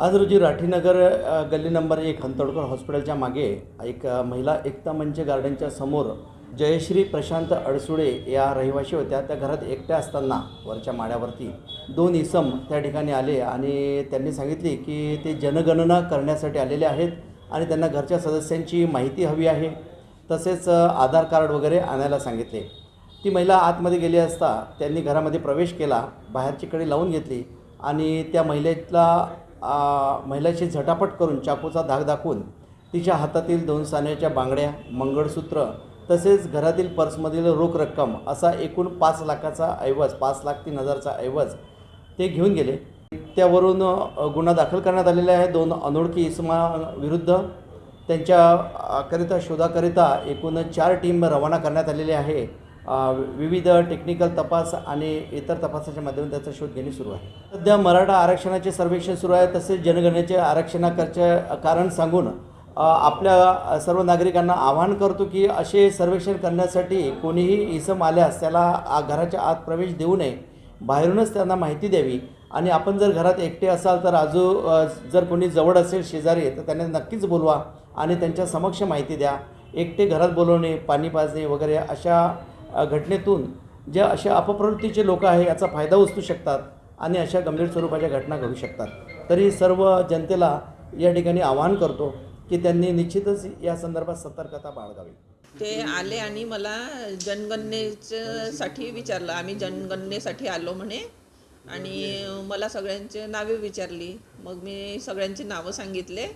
आज रोजी राठीनगर गल्ली नंबर एक हंतोडकर हॉस्पिटलच्या मागे एक महिला एकता मंच गार्डनच्या समोर जयश्री प्रशांत अडसुळे या रहिवाशी होत्या. त्या घरात एकट्या असताना वरच्या माड्यावरती दोन इसम त्या ठिकाणी आले आणि त्यांनी सांगितले की ते जनगणना करण्यासाठी आलेले आहेत आणि त्यांना घरच्या सदस्यांची माहिती हवी आहे. तसेच आधार कार्ड वगैरे आणायला सांगितले. ती महिला आतमध्ये गेली असता त्यांनी घरामध्ये प्रवेश केला बाहेरची कडे लावून घेतली आणि त्या महिलेला महिलाची झटापट करून चाकूचा धाक दाखवून तिच्या हातातील दोन सानेच्या बांगड्या मंगळसूत्र तसेच घरातील पर्समधील रोख रक्कम असा एकूण पाच लाखाचा ऐवज पाच लाख तीन हजारचा ऐवज ते घेऊन गेले. त्यावरून गुन्हा दाखल करण्यात आलेला आहे. दोन अनोळखी इसमा विरुद्ध शोधाकरिता एकूण चार टीम रवाना करण्यात आलेली आहे. विविध टेक्निकल तपास आणि इतर तपासाच्या माध्यमातून त्याचा शोध घेणे सुरू आहे. सध्या मराठा आरक्षणाचे सर्वेक्षण सुरू आहे तसेच जनगणनेचे आरक्षणाचे कारण सांगून आपल्या सर्व नागरिकांना आवाहन करतो की असे सर्वेक्षण करण्यासाठी कोणीही इसम आल्यास त्याला आ- घराच्या आत प्रवेश देऊ नये. बाहेरूनच त्यांना माहिती द्यावी आणि आपण जर घरात एकटे असाल तर आजू जर कोणी जवळ असेल शेजारी तर त्यांना नक्कीच बोलवा आणि त्यांच्या समक्ष माहिती द्या. एकटे घरात बोलवणे पाणी पाजणे वगैरे अशा घटनेतून ज्या अशा अपप्रवृत्तीचे लोक आहे याचा फायदा उचलू शकतात आणि अशा गंभीर स्वरूपाच्या घटना घडू शकतात. तरी सर्व जनतेला या ठिकाणी आवाहन करतो की त्यांनी निश्चितच या संदर्भात सतर्कता बाळगावी. ते आले आणि मला जनगणनेसाठी विचारलं. आम्ही जनगणनेसाठी आलो म्हणे आणि मला सगळ्यांचे नावे विचारली. मग मी सगळ्यांची नावं सांगितले.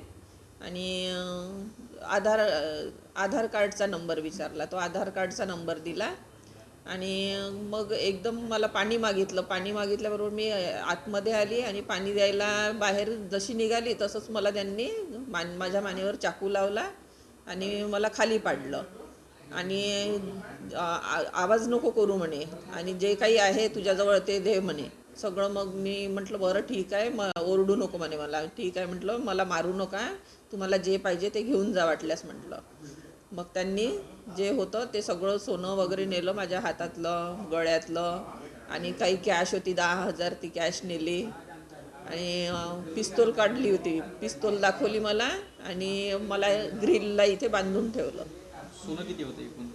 आणि आधार आधार कार्डचा नंबर विचारला. तो आधार कार्डचा नंबर दिला. आणि मग एकदम मला पाणी मागितलं. पाणी मागितल्याबरोबर मी आतमध्ये आली आणि पाणी द्यायला बाहेर जशी निघाली तसंच मला त्यांनी मान माझ्या मानेवर चाकू लावला आणि मला खाली पाडलं. आणि आवाज नको करू म्हणे. आणि जे काही आहे तुझ्याजवळ ते दे म्हणे. सगळं मग मी म्हटलं बरं ठीक आहे म ओरडू नको म्हणे मला. ठीक आहे म्हटलं मला मारू नका. तुम्हाला जे पाहिजे ते घेऊन जा वाटल्यास म्हटलं. मग त्यांनी जे होतं ते सगळं सोनं वगैरे नेलं माझ्या हातातलं गळ्यातलं. आणि काही कॅश होती दहा हजार ती कॅश नेली. आणि पिस्तूल काढली होती. पिस्तूल दाखवली मला आणि मला ग्रिलला इथे बांधून ठेवलं. सोनं किती होतं एकूण?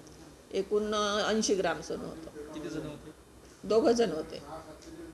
एकूण ऐंशी ग्राम सोनं होतं. किती जण होते? दोघं जण होते.